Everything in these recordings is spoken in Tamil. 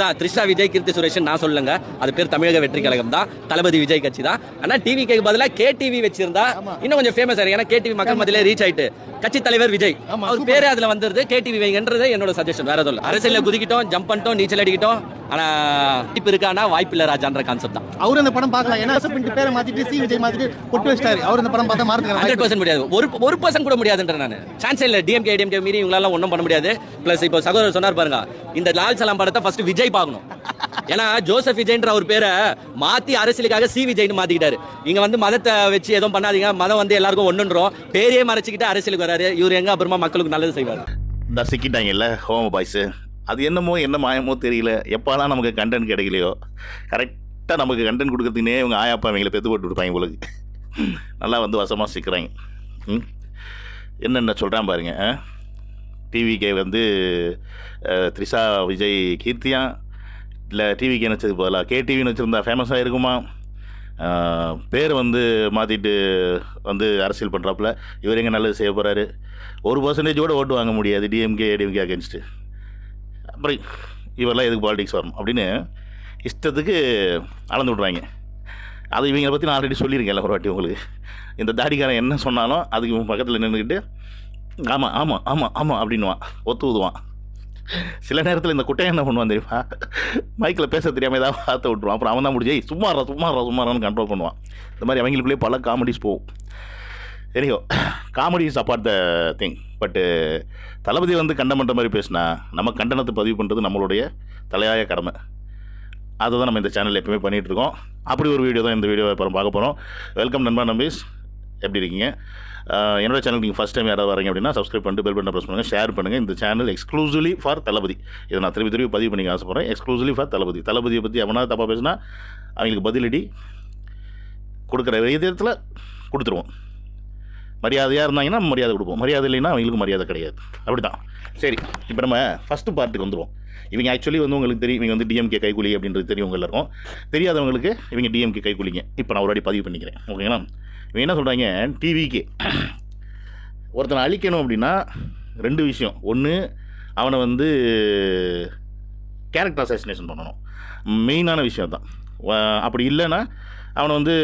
தான் த்ரிஷா விஜய் கீர்த்தி சுரேஷன் நான் சொல்லுங்க அது பேர் தமிழக வெற்றி கழகம் தான். தளபதி விஜய் கட்சி தான். ஆனா டிவி கேக்கு பதிலா கே டிவி வச்சிருந்தா இன்னும் கொஞ்சம் ஃபேமஸ் ஆயிருக்கு ஏன்னா கே டிவி மக்கள் மத்தியிலே ரீச் ஆயிட்டு. கட்சி தலைவர் விஜய். அவர் பேரே அதுல வந்துருது. கே டிவி வைங்கன்றது என்னோட சஜஷன் வேற எதுவும் இல்ல. அரசியல்ல குதிக்கிட்டோம் ஜம்ப் பண்ணிட்டோம் நீச்சல் அடிக்கிட்டோம். ஆனா இப்ப இருக்கானா வாய்ப்பு இல்ல ராஜான்ற கான்செப்ட் தான். அவர் அந்த படம் பார்க்கலாம் ஏன்னா பின்ட்டு பேரை மாத்திட்டு சி விஜய் மாத்திட்டு பொட்டு வச்சிட்டாரு. அவர் இந்த படம் பார்த்தா ஹண்ட்ரட் மாறுங்க பர்சன்ட் முடியாது. ஒரு ஒரு பர்சன்ட் கூட முடியாதுன்ற நான். சான்ஸ் இல்ல. டிஎம்கே டிஎம்கே மீறி இவங்களால ஒன்றும் பண்ண முடியாது. பிளஸ் இப்போ சகோதரர் சொன்னார் பாருங்க இந்த லால் சலாம் படத்தை ஃபர்ஸ்ட் விஜய் பார்க்கணும். ஏன்னா ஜோசப் விஜய்ன்ற ஒரு பேரை மாத்தி அரசியலுக்காக சி. விஜய்னு மாத்திக்கிட்டாரு. இங்க வந்து மதத்தை வச்சு எதுவும் பண்ணாதீங்க. மதம் வந்து எல்லாருக்கும் ஒண்ணுன்றோம். பேரையே மறைச்சிக்கிட்டு அரசியலுக்கு வராரு. இவர் எங்க அப்புறமா மக்களுக்கு நல்லது செய்வார்? இந்த சிக்கிட்டாங்கல்ல ஹோம பாய்ஸு. அது என்னமோ என்ன மாயமோ தெரியல. எப்போலாம் நமக்கு கண்டென்ட் கிடைக்கலையோ? கரெக்டாக நமக்கு கண்டென்ட் கொடுக்கறதுக்குனே இவங்க ஆயாப்பா அவங்கள பெற்று போட்டு கொடுப்பாங்க உங்களுக்கு நல்லா வந்து வசமாக சிக்கிறாங்க. ம்? என்னென்ன சொல்கிறான் பாருங்க டிவிகே வந்து த்ரிஷா விஜய் கீர்த்தியா இல்லை டிவிக்கு நினச்சதுக்கு பதிலாக கேடிவின்னு வச்சுருந்தா ஃபேமஸாக இருக்குமா? பேர் வந்து மாற்றிட்டு வந்து அரசியல் பண்ணுறாப்புல இவர் எங்கே நல்லது செய்ய போகிறாரு ஒரு பர்சன்டேஜ் கூட ஓட்டு வாங்க முடியாது. டிஎம்கே ஏடிஎம்கே அகேன்ஸ்ட்டு அப்புறம் இவரெல்லாம் எதுக்கு பாலிடிக்ஸ் வரணும்? அப்படின்னு இஷ்டத்துக்கு அளந்து விட்றாங்க. அது இவங்களை பற்றி நான் ஆல்ரெடி சொல்லியிருக்கேன் ஒரு வாட்டி உங்களுக்கு. இந்த தாடிக்காரன் என்ன சொன்னாலும் அதுக்கு பக்கத்தில் நின்றுக்கிட்டு ஆமாம் ஆமாம் ஆமாம் ஆமாம் அப்படின்னுவான். ஒத்து ஊதுவான். சில நேரத்தில் இந்த குட்டையை என்ன பண்ணுவான் தெரியுமா? மைக்கில் பேச தெரியாமல் ஏதாவது பார்த்து விட்டுருவான். அப்புறம் அவன் தான் முடிஞ்சு "ஏய், சும்மாறா சும்மாறா சும்மாறான்னு கண்ட்ரோல் பண்ணுவான். இந்த மாதிரி அவங்களுக்குள்ளேயே பல காமெடிஸ் போகும். Anyway comedy is apart the thing பட்டு தளபதி வந்து கண்டம் பண்ணுற மாதிரி பேசினா நம்ம கண்டனத்தை பதிவு பண்ணுறது நம்மளுடைய தலையாய கடமை. அதை தான் நம்ம இந்த சேனலில் எப்பவுமே பண்ணிகிட்டு இருக்கோம். அப்படி ஒரு வீடியோ தான் இந்த வீடியோ அப்புறம் பார்க்க போகிறோம் வெல்கம் நண்பா நம்பீஸ். எப்படி இருக்கீங்க? என்னோட சேனல் நீங்கள் ஃபஸ்ட் டைம் யாராவது வரீங்க அப்படின்னா சப்ஸ்கிரைப் பண்ணிட்டு பெல் பட்டன் ப்ரெஸ் பண்ணுங்கள் ஷேர் பண்ணுங்கள் இந்த சேனல் எக்ஸ்க்ளூசிவ்லி ஃபார் தளபதி. இதை நான் திருப்பி திருப்பி பதிவு பண்ணிக்க ஆசைப்பட்றேன். Exclusively for Thalapathy. தளபதியை பற்றி எவனாவது தப்பாக பேசினா அவங்களுக்கு பதிலடி கொடுக்குற விதத்தில் கொடுத்துருவோம். மரியாதையாக இருந்தாங்கன்னா மரியாதை கொடுப்போம். மரியாதை இல்லைன்னா அவங்களுக்கு மரியாதை கிடையாது. அப்படி தான் சரி இப்போ நம்ம ஃபஸ்ட்டு பார்ட்டுக்கு வந்துடுவோம் இவங்க ஆக்சுவலி வந்து உங்களுக்கு தெரியும். இவங்க வந்து டிஎம்கே கைக்கூலி அப்படின்றது தெரியும் உங்க எல்லாருக்கும். தெரியாதவங்களுக்கு இவங்க டிஎம்கே கைக்கூலிங்க இப்போ நான் ஒரு வாட்டி பதிவு பண்ணிக்கிறேன். ஓகேங்களா? இவங்க என்ன சொல்கிறாங்க டிவிக்கு ஒருத்தனை அழிக்கணும் அப்படின்னா ரெண்டு விஷயம். ஒன்று அவனை வந்து கேரக்டர் அசாசினேஷன் பண்ணணும். மெயினான விஷயம் தான் அப்படி இல்லைன்னா அவனை வந்து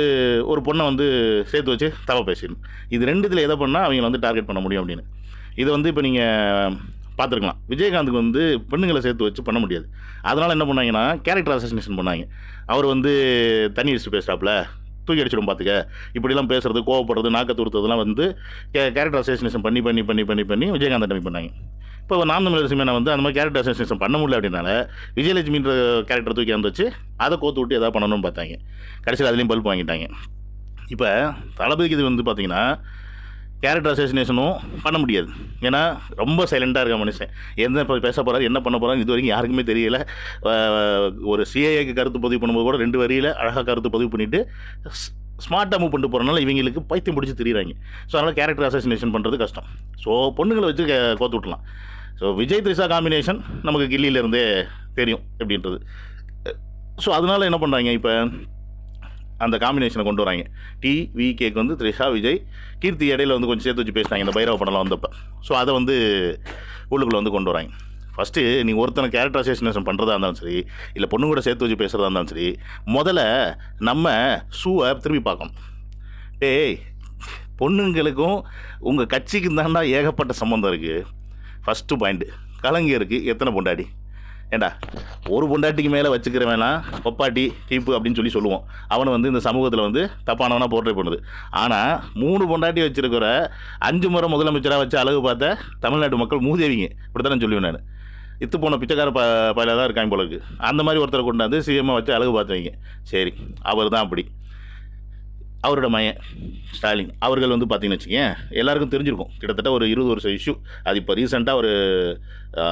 ஒரு பொண்ணை வந்து சேர்த்து வச்சு தவ பேசிடணும். இது ரெண்டுத்தில் எதை பண்ணால் அவங்கள வந்து டார்கெட் பண்ண முடியும் அப்படின்னு. இது வந்து இப்போ நீங்கள் பார்த்துருக்கலாம். விஜயகாந்துக்கு வந்து பெண்ணுங்களை சேர்த்து வச்சு பண்ண முடியாது. அதனால் என்ன பண்ணாங்கன்னா கேரக்டர் அசசினேஷன் பண்ணாங்க. அவர் வந்து தண்ணி அடிச்சு பேசுகிறாப்புல தூக்கி அடிச்சிடும் பார்த்துக்க இப்படிலாம் பேசுறது கோவப்படுறது நாக்க துருத்ததெல்லாம் வந்து கே கேரக்டர் அசோசினேஷன் பண்ணி பண்ணி பண்ணி பண்ணி பண்ணி விஜயகாந்த் அட்டமி பண்ணாங்க. இப்போ நாம் தமிழர் சிமேனை வந்து அந்த மாதிரி கேரக்டர் அசோசினேஷன் பண்ண முடியல அப்படின்னால விஜயலட்சுமின்ற கேரக்டர் தூக்கி வந்து வச்சு அதை கோத்து விட்டு எதாவது பண்ணணும்னு பார்த்தாங்க. கடைசியில் அதுலேயும் பல்ப் வாங்கிட்டாங்க. இப்போ தளபதிக்கு இது வந்து பார்த்திங்கன்னா கேரக்டர் அசோசினேஷனும் பண்ண முடியாது. ஏன்னா ரொம்ப சைலண்ட்டாக இருக்க மனுஷன். என்ன இப்போ பேச போகிறாரு என்ன பண்ண போகிறாரு இது வரைக்கும் யாருக்குமே தெரியல. ஒரு சிஏஏக்கு கருத்து பதிவு பண்ணும்போது கூட ரெண்டு வரியில் அழகாக கருத்து பதிவு பண்ணிவிட்டு ஸ்மார்ட்டாக மூவ் பண்ணிட்டு போகிறனால இவங்களுக்கு பைத்தியம் பிடிச்சி தெரியுறாங்க. ஸோ அதனால் கேரக்டர் அசோசினேஷன் பண்ணுறது கஷ்டம். ஸோ பொண்ணுங்களை வச்சு கோத்து விட்லாம் ஸோ விஜய் த்ரிஷா காம்பினேஷன் நமக்கு கில்லியிலேருந்தே தெரியும் எப்படின்றது. ஸோ அதனால் என்ன பண்ணுறாங்க இப்போ? அந்த காம்பினேஷனை கொண்டு வராங்க. டி வி கேக்கு வந்து த்ரிஷா விஜய். கீர்த்தி இடையில வந்து கொஞ்சம் சேர்த்து வச்சு பேசினாங்க. இந்த பைரவ படம்லாம் வந்தப்போ. ஸோ அதை வந்து உள்ளுக்குள்ளே வந்து கொண்டு வராங்க. ஃபஸ்ட்டு நீ ஒருத்தனை கேரக்டர் பண்ணுறதா இருந்தாலும் சரி இல்லை பொண்ணு கூட சேர்த்து வச்சு பேசுகிறதா இருந்தாலும் சரி முதல்ல நம்ம ஷூவை திரும்பி பார்க்கணும். டேய் பொண்ணுங்களுக்கும் உங்கள் கட்சிக்கும் தாண்டா ஏகப்பட்ட சம்மந்தம் இருக்குது ஃபஸ்ட்டு பாயிண்ட்டு கலைஞருக்கு எத்தனை பொண்டாடி ஏண்டா ஒரு பொண்டாட்டிக்கு மேலே வச்சுக்கிறவனா பொப்பாட்டி கீப்பு அப்படின்னு சொல்லி சொல்லுவோம். அவனை வந்து இந்த சமூகத்தில் வந்து தப்பானவனாக போர்ட்ரேட் பண்ணுது. ஆனால் மூணு பொண்டாட்டி வச்சுருக்கிற அஞ்சு முறை முதலமைச்சராக வச்சு அழகு பார்த்த தமிழ்நாட்டு மக்கள் மூதேவிங்க. இப்படி தான் சொல்லுவேன் நான். இத்து போன பிச்சைக்கார ப பயில தான் இருக்காங்க போல அந்த மாதிரி ஒருத்தரை கொண்டாந்து சிஎம்மாக வச்சு அழகு பார்த்தவங்க சரி அவர் தான் அப்படி. அவரோட மயன் ஸ்டாலின். அவர்கள் வந்து பார்த்தீங்கன்னு வச்சுக்கேன் எல்லாருக்கும் தெரிஞ்சிருக்கும். கிட்டத்தட்ட ஒரு இருபது வருஷம் இஷ்யூ அது இப்போ ரீசெண்டாக ஒரு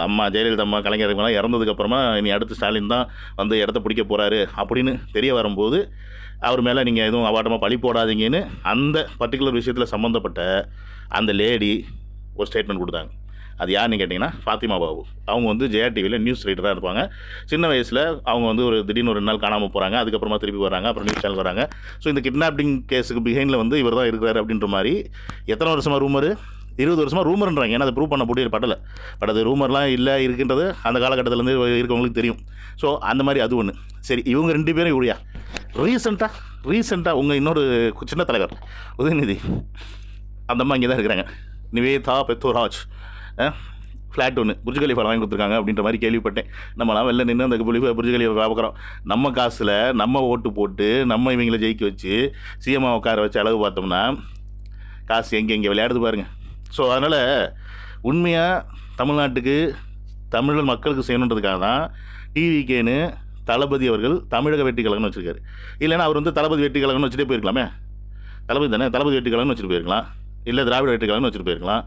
அம்மா ஜெயலலிதா அம்மா கலைஞர் இவங்கெல்லாம் இறந்ததுக்கப்புறமா இனி அடுத்து ஸ்டாலின் தான் வந்து இடத்த பிடிக்க போகிறாரு அப்படின்னு தெரிய வரும்போது அவர் மேலே நீங்கள் எதுவும் அவாட்டமாக பழி போடாதீங்கன்னு அந்த பர்டிகுலர் விஷயத்தில் சம்மந்தப்பட்ட அந்த லேடி ஒரு ஸ்டேட்மெண்ட் கொடுத்தாங்க. அது யாருன்னு கேட்டிங்கன்னா ஃபாத்திமா பாபு. அவங்க வந்து ஜெயா டிவியில் நியூஸ் ரைட்டராக இருப்பாங்க. சின்ன வயசில் அவங்க வந்து ஒரு திடீர்னு ஒரு நாள் காணாமல் போகிறாங்க அதுக்கப்புறமா திருப்பி வராங்க அப்புறம் நியூஸ் சேனல் வராங்க ஸோ இந்த கிட்னாப்பிங் கேஸுக்கு பிஹைண்டில் வந்து இவர் தான் இருக்கிறார் அப்படின்ற மாதிரி எத்தனை வருஷமாக ரூமரு இருபது வருஷமாக ரூமர்ன்றாங்க ஏன்னா அதை ப்ரூவ் பண்ண முடியல படலை. பட் அது ரூமர்லாம் இல்லை இருக்குன்றது அந்த காலகட்டத்திலேருந்து இருக்கவங்களுக்கு தெரியும். ஸோ அந்த மாதிரி அது ஒன்று சரி இவங்க ரெண்டு பேரும் இவ்வளியா ரீசெண்டாக ரீசெண்டாக உங்கள் இன்னொரு சின்ன தலைவர் உதயநிதி. அந்த அம்மா இங்கே தான் இருக்கிறாங்க. நிவேதா பெத்தோராஜ் ஃப்ளாட் ஒன்று புர்ஜ் கலிஃபா வாங்கி கொடுத்துருக்காங்க அப்படின்ற மாதிரி கேள்விப்பட்டேன். நம்மளாம் வெளில நின்று அந்த புலி புர்ஜ் கலிஃபா பார்க்குறோம். நம்ம காசில் நம்ம ஓட்டு போட்டு நம்ம இவங்களை ஜெயிக்க வச்சு சிஎம்மா உட்கார வச்சு அளவு பார்த்தோம்னா காசு எங்கே எங்கே விளையாடுது பாருங்கள் ஸோ அதனால் உண்மையாக தமிழ்நாட்டுக்கு தமிழர் மக்களுக்கு செய்யணுன்றதுக்காக தான் டிவிகேன்னு தளபதி அவர்கள் தமிழக வெற்றி கழகம்னு வச்சுருக்காரு. இல்லைன்னா அவர் வந்து தளபதி வெற்றி கழகம்னு வச்சுட்டே போயிருக்கலாமே. தளபதி தானே? தளபதி வெற்றி கழகம்னு வச்சுட்டு போயிருக்கலாம். இல்லை திராவிட வெற்றி கழகம்னு வச்சுட்டு போயிருக்கலாம்.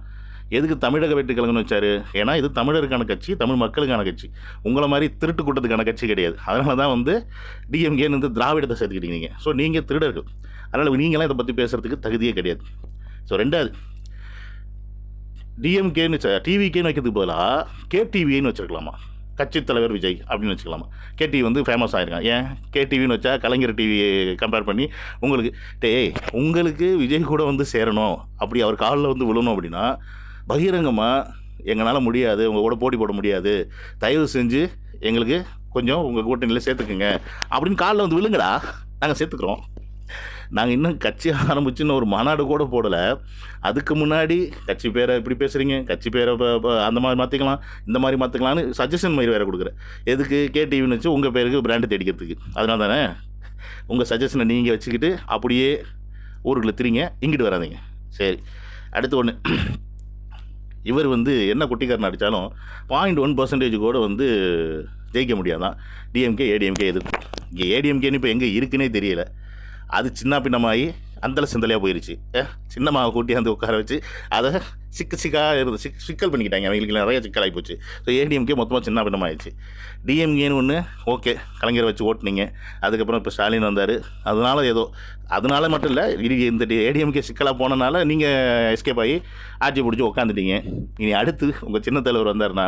எதுக்கு தமிழக வெற்றி கழகம்னு வச்சாரு? ஏன்னா இது தமிழருக்கான கட்சி தமிழ் மக்களுக்கான கட்சி. உங்களை மாதிரி திருட்டு கூட்டத்துக்கான கட்சி கிடையாது. அதனால தான் வந்து டிஎம்கேன்னு வந்து திராவிடத்தை சேர்த்துக்கிட்டீங்க நீங்கள் ஸோ நீங்கள் திருடர்கள். அதனால் நீங்களாம் இதை பற்றி பேசுகிறதுக்கு தகுதியே கிடையாது. ஸோ ரெண்டாவது. டிஎம்கேன்னு டிவிகேன்னு வைக்கிறதுக்கு பதிலாக கேடிவின்னு வச்சுருக்கலாமா? கட்சித் தலைவர் விஜய் அப்படின்னு வச்சுக்கலாமா? கேடிவி வந்து ஃபேமஸ் ஆகிருக்கான் ஏன்? கேடிவின்னு வச்சா கலைஞர் டிவி கம்பேர் பண்ணி உங்களுக்கு டேய் உங்களுக்கு விஜய் கூட வந்து சேரணும். அப்படி அவர் காலில் வந்து விழணும் அப்படின்னா பகிரங்கமாக எங்களால் முடியாது உங்கள் கூட போட்டி போட முடியாது. தயவு செஞ்சு எங்களுக்கு கொஞ்சம் உங்கள் கூட்டணியில் சேர்த்துக்குங்க. அப்படின்னு காலில் வந்து விழுங்கடா. நாங்கள் சேர்த்துக்குறோம். நாங்கள் இன்னும் கட்சி ஆரம்பிச்சுன்னு ஒரு மாநாடு கூட போடலை. அதுக்கு முன்னாடி கட்சி பேரை இப்படி பேசுகிறீங்க கட்சி பேரை அந்த மாதிரி மாற்றிக்கலாம் இந்த மாதிரி மாற்றிக்கலாம்னு சஜஷன் மாதிரி வேறு கொடுக்குறேன். எதுக்கு கேடிவின்னு வச்சு உங்கள் பேருக்கு பிராண்டு தேடிக்கிறதுக்கு. அதனால தானே உங்கள் சஜஷனை நீங்கள் வச்சுக்கிட்டு அப்படியே ஊருக்குள்ள திரிங்க இங்கிட்டு வராதிங்க. சரி அடுத்து ஒன்று இவர் வந்து என்ன குட்டிக்காரன் அடித்தாலும் பாயிண்ட் ஒன் பர்சன்டேஜ் கூட வந்து ஜெயிக்க முடியாதான் டிஎம்கே ஏடிஎம்கே எதுக்கும் இங்கே ஏடிஎம்கேன்னு இப்போ எங்கே இருக்குன்னே தெரியல. அது சின்ன பின்னமாகி அந்தளவு சிந்தலையாக போயிருச்சு. சின்ன மாவை கூட்டி வந்து உட்கார வச்சு அதை சிக்கு சிக்காக இருந்து சிக் சிக்கல் பண்ணிக்கிட்டாங்க. அவங்களுக்கு நிறைய சிக்கலாகி போச்சு ஸோ ஏடிஎம்கே மொத்தமாக சின்ன பின்னமாகிடுச்சு டிஎம்கேன்னு ஒன்று ஓகே கலைஞரை வச்சு ஓட்டுனீங்க. அதுக்கப்புறம் இப்போ ஸ்டாலின் வந்தார். அதனால ஏதோ அதனால மட்டும் இல்லை இது இந்த ஏடிஎம்கே சிக்கலாக போனனால நீங்கள் எஸ்கேப் ஆகி ஆட்சி பிடிச்சி உட்காந்துட்டீங்க இனி அடுத்து உங்கள் சின்ன தலைவர் வந்தார்னா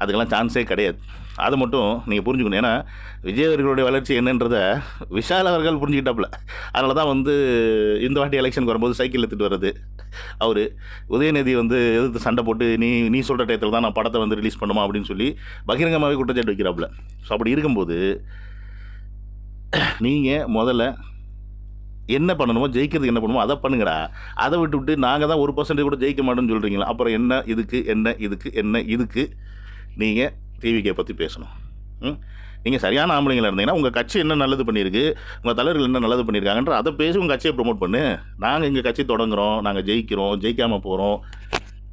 அதுக்கெல்லாம் சான்ஸே கிடையாது. அதை மட்டும் நீங்கள் புரிஞ்சுக்கணும். ஏன்னா விஜய் அவர்களுடைய வளர்ச்சி என்னன்றதை விஷால் அவர்கள் புரிஞ்சுக்கிட்டாப்புல. அதனால தான் வந்து இந்த வாட்டி எலெக்ஷனுக்கு வரும்போது சைக்கிள் எடுத்துகிட்டு வர்றது. அவர் உதயநிதி வந்து எதிர்த்து சண்டை போட்டு நீ நீ சொல்கிற டயத்தில் தான் நான் படத்தை வந்து ரிலீஸ் பண்ணுமா? அப்படின்னு சொல்லி பகிரங்கமாகவே குற்றச்சாட்டு வைக்கிறாப்புல. ஸோ அப்படி இருக்கும்போது நீங்கள் முதல்ல என்ன பண்ணணுமோ ஜெயிக்கிறதுக்கு என்ன பண்ணுமோ அதை பண்ணுங்கடா. அதை விட்டு விட்டு நாங்கள் தான் ஒரு பர்சன்டேஜ் கூட ஜெயிக்க மாட்டோம்னு சொல்கிறீங்களா அப்புறம் என்ன இதுக்கு என்ன இதுக்கு என்ன இதுக்கு? நீங்கள் டிவிகே பற்றி பேசணும். ம்? நீங்கள் சரியான ஆம்பளைங்களா இருந்தீங்கன்னா உங்கள் கட்சி என்ன நல்லது பண்ணியிருக்கு உங்கள் தலைவர்கள் என்ன நல்லது பண்ணியிருக்காங்கன்ற அதை பேசி உங்கள் கட்சியை ப்ரொமோட் பண்ணு. நாங்கள் எங்கள் கட்சி தொடங்குறோம் நாங்கள் ஜெயிக்கிறோம் ஜெயிக்காமல் போகிறோம்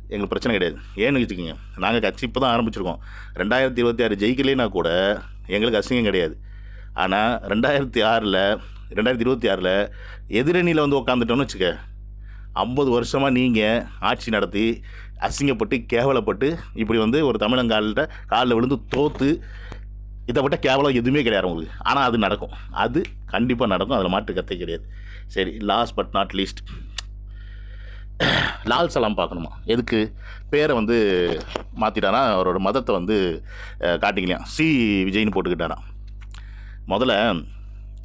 எங்களுக்கு பிரச்சனை கிடையாது. ஏன்னு வச்சுக்கோங்க நாங்கள் கட்சி இப்போ தான் ஆரம்பிச்சிருக்கோம். ரெண்டாயிரத்தி இருபத்தி ஆறு ஜெயிக்கலைன்னா கூட எங்களுக்கு அசிங்கம் கிடையாது. ஆனால் ரெண்டாயிரத்தி ஆறில் ரெண்டாயிரத்தி இருபத்தி ஆறில் எதிரணியில் வந்து உட்காந்துட்டோன்னு வச்சுக்க ஐம்பது வருஷமாக நீங்கள் ஆட்சி நடத்தி அசிங்கப்பட்டு கேவலப்பட்டு இப்படி வந்து ஒரு தமிழங்காலில் காலில் விழுந்து தோற்று இதை விட்ட கேவலம் எதுவுமே கிடையாது உங்களுக்கு ஆனால் அது நடக்கும். அது கண்டிப்பாக நடக்கும். அதில் மாட்டு கத்தை கிடையாது. சரி last but not least Lal Salaam பார்க்கணுமா? எதுக்கு? பேரை வந்து மாற்றிட்டானா அவரோட மதத்தை வந்து அஹ், காட்டிக்கலையாம் சி. விஜய்னு போட்டுக்கிட்டாராம். முதல்ல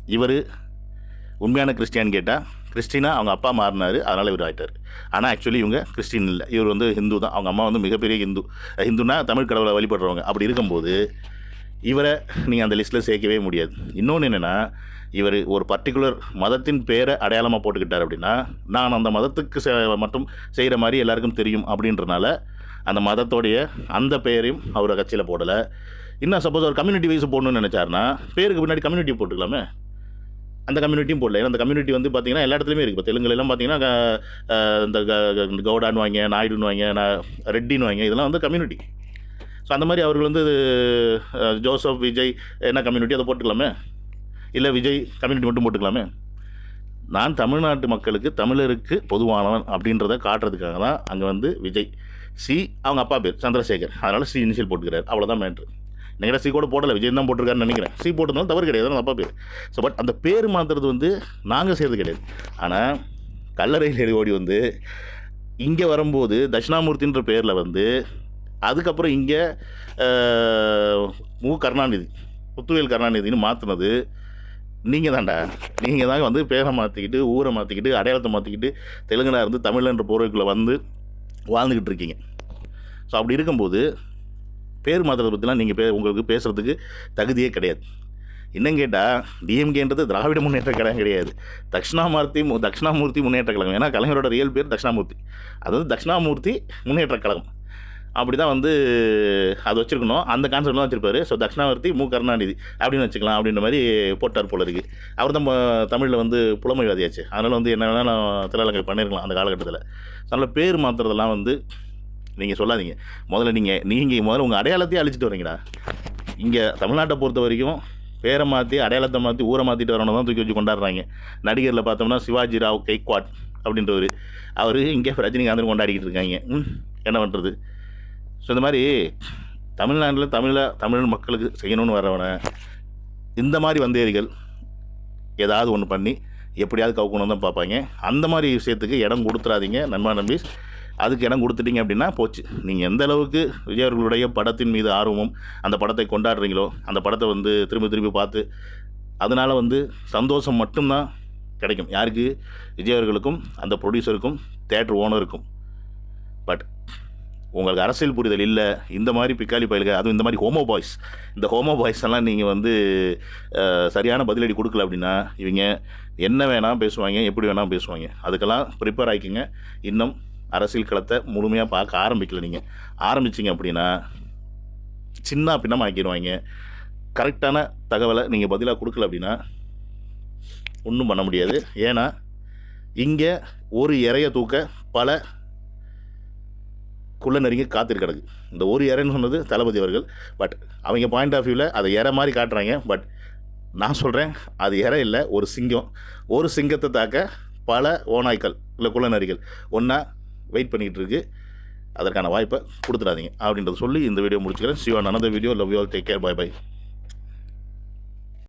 இவர் உண்மையான கிறிஸ்டியான்னு கேட்டால் கிறிஸ்டினா அவங்க அப்பா மாறினார் அதனால் இவர் ஆகிட்டார் ஆனால் ஆக்சுவலி இவங்க கிறிஸ்டின் இல்லை. இவர் வந்து ஹிந்து தான். அவங்க அம்மா வந்து மிகப்பெரிய ஹிந்து. ஹிந்துனா தமிழ் கடவுளை வழிபடுறவங்க. அப்படி இருக்கும்போது இவரை நீங்கள் அந்த லிஸ்ட்டில் சேர்க்கவே முடியாது. இன்னொன்று என்னென்னா இவர் ஒரு பர்டிகுலர் மதத்தின் பேரை அடையாளமாக போட்டுக்கிட்டார் அப்படின்னா நான் அந்த மதத்துக்கு மட்டும் செய்கிற மாதிரி எல்லாருக்கும் தெரியும் அப்படின்றனால அந்த மதத்தோடைய அந்த பெயரையும் அவர் கட்சியில் போடலை. இன்னும் சப்போஸ் ஒரு கம்யூனிட்டி வைஸ் போடணும்னு நினச்சாருன்னா பேருக்கு பின்னாடி கம்யூனிட்டி போட்டுக்கலாமே. அந்த கம்யூனிட்டியும் போடல. ஏன்னா அந்த கம்யூனிட்டி வந்து பார்த்தீங்கன்னா எல்லா இடத்துலையுமே இருக்குது இப்போ தெலுங்குலாம் பார்த்தீங்கன்னா இந்த க- க- கவுடான்னு வாங்க நாயுடுன்னு வாங்க நான் ரெட்டின்னு வாங்க இதெல்லாம் வந்து கம்யூனிட்டி ஸோ அந்த மாதிரி அவர்கள் வந்து ஜோசப் விஜய் என்ன கம்யூனிட்டி அதை போட்டுக்கலாமே? இல்லை விஜய் கம்யூனிட்டி மட்டும் போட்டுக்கலாமே? நான் தமிழ்நாட்டு மக்களுக்கு தமிழருக்கு பொதுவானவன் அப்படின்றத காட்டுறதுக்காக தான் அங்கே வந்து விஜய். சி அவங்க அப்பா பேர் சந்திரசேகர். அதனால் சி இனிஷியல் போட்டுக்கிறார். அவ்வளோதான் மேட்ரு நினைக்கிறேன் சி கூட போடலை. விஜய் தான் போட்டிருக்காருன்னு நினைக்கிறேன். சி போட்டிருந்தாலும் தவறு கிடையாது. அது பேர். ஸோ பட் அந்த பேர் மாற்றுறது வந்து நாங்கள் செய்கிறது கிடையாது. ஆனால் கல்லறையில் எழுதி ஓடி வந்து இங்கே வரும்போது தட்சிணாமூர்த்தின்ற பேரில் வந்து அதுக்கப்புறம் இங்கே மு. கருணாநிதி முத்துவேல் கருணாநிதினு மாற்றினது நீங்கள் தான்டா. நீங்கள் தான் வந்து பேரை மாற்றிக்கிட்டு ஊரை மாற்றிக்கிட்டு அடையாளத்தை மாற்றிக்கிட்டு தெலுங்கனா இருந்து தமிழ்ன்ற போர்வைக்குள்ளே வந்து வாழ்ந்துக்கிட்டு இருக்கீங்க. ஸோ அப்படி இருக்கும்போது பேர் மாத்திரத்தை பற்றிலாம் நீங்கள் பே உங்களுக்கு பேசுகிறதுக்கு தகுதியே கிடையாது. இன்னும் கேட்டால் டிஎம்கேன்றது திராவிட முன்னேற்ற கழகம் கிடையாது. தட்சிணாமூர்த்தி தட்சிணாமூர்த்தி முன்னேற்ற கழகம். ஏன்னா கலைஞரோட ரியல் பேர் தட்சிணாமூர்த்தி. அது வந்து தட்சிணாமூர்த்தி முன்னேற்ற கழகம். அப்படி தான் வந்து அது வச்சுருக்கணும். அந்த கான்செப்ட் தான் வச்சுருப்பாரு. ஸோ தட்சிணாமூர்த்தி மு கருணாநிதி அப்படின்னு வச்சுக்கலாம் அப்படின்ற மாதிரி போட்டார் போல இருக்குது அவர் தான் தமிழில் வந்து புலமைவாதியாச்சு. அதனால் வந்து என்ன வேணாலும் திரையலங்கள் பண்ணியிருக்கலாம் அந்த காலகட்டத்தில். அதனால் பேர் மாற்றுறதெல்லாம் வந்து நீங்கள் சொல்லாதீங்க. முதல்ல நீங்கள் நீங்கள் முதல்ல உங்கள் அடையாளத்தையே அழிச்சிட்டு வரீங்கடா. இங்கே தமிழ்நாட்டை பொறுத்த வரைக்கும் பேரை மாற்றி அடையாளத்தை மாற்றி ஊரை மாற்றிட்டு வரணும் தான் தூக்கி வச்சு கொண்டாடுறாங்க. நடிகரில் பார்த்தோம்னா சிவாஜி ராவ் கெய்க்வாட் அப்படின்றவர். அவர் இங்கே ரஜினிகாந்தன் கொண்டாடிக்கிட்டு இருக்காங்க. என்ன பண்ணுறது ஸோ இந்த மாதிரி தமிழ்நாட்டில் தமிழை தமிழ் மக்களுக்கு செய்யணும்னு வரவனை இந்த மாதிரி வந்தேரிகள் ஏதாவது ஒன்று பண்ணி எப்படியாவது கவுக்கணும் தான் பார்ப்பாங்க. அந்த மாதிரி விஷயத்துக்கு இடம் கொடுத்துறாதீங்க நண்பா நம்பி அதுக்கு இடம் கொடுத்துட்டீங்க அப்படின்னா போச்சு. நீங்கள் எந்த அளவுக்கு விஜய் அவர்களுடைய படத்தின் மீது ஆர்வமும் அந்த படத்தை கொண்டாடுறீங்களோ அந்த படத்தை வந்து திரும்பி திரும்பி பார்த்து அதனால் வந்து சந்தோஷம் மட்டும்தான் கிடைக்கும். யாருக்கு? விஜய் அவர்களுக்கும் அந்த ப்ரொடியூசருக்கும் தேட்டர் ஓனருக்கும் பட் உங்களுக்கு அரசியல் புரிதல் இல்லை இந்த மாதிரி பிக்காலி பயலுக அதுவும் இந்த மாதிரி ஹோமோ பாய்ஸ் இந்த ஹோமோ பாய்ஸ் எல்லாம் நீங்கள் வந்து சரியான பதிலடி கொடுக்கல அப்படின்னா இவங்க என்ன வேணால் பேசுவாங்க எப்படி வேணால் பேசுவாங்க. அதுக்கெல்லாம் ப்ரிப்பேர் ஆகிக்கங்க இன்னும் அரசியல் களத்தை முழுமையாக பார்க்க ஆரம்பிக்கல நீங்கள் ஆரம்பிச்சிங்க அப்படின்னா சின்ன பின்னம் ஆக்கிடுவாங்க. கரெக்டான தகவலை நீங்கள் பதிலாக கொடுக்கல அப்படின்னா ஒன்றும் பண்ண முடியாது. ஏன்னா இங்கே ஒரு இறைய தூக்க பல குள்ள நெருங்கி காத்திரு கிடக்கு. இந்த ஒரு இறைன்னு சொன்னது தளபதி அவர்கள். பட் அவங்க பாயிண்ட் ஆஃப் வியூவில் அதை இற மாதிரி காட்டுறாங்க. பட் நான் சொல்கிறேன் அது இற இல்லை ஒரு சிங்கம். ஒரு சிங்கத்தை தாக்க பல ஓநாய்க்கள் இல்லை குள்ளநரிகள் ஒன்றா வெயிட் பண்ணிகிட்டு இருக்குது அதற்கான வாய்ப்பை கொடுத்துடாதீங்க. அப்படின்றத சொல்லி இந்த வீடியோ முடிச்சுக்கிறேன். Siva நனந்த video love you all take care bye bye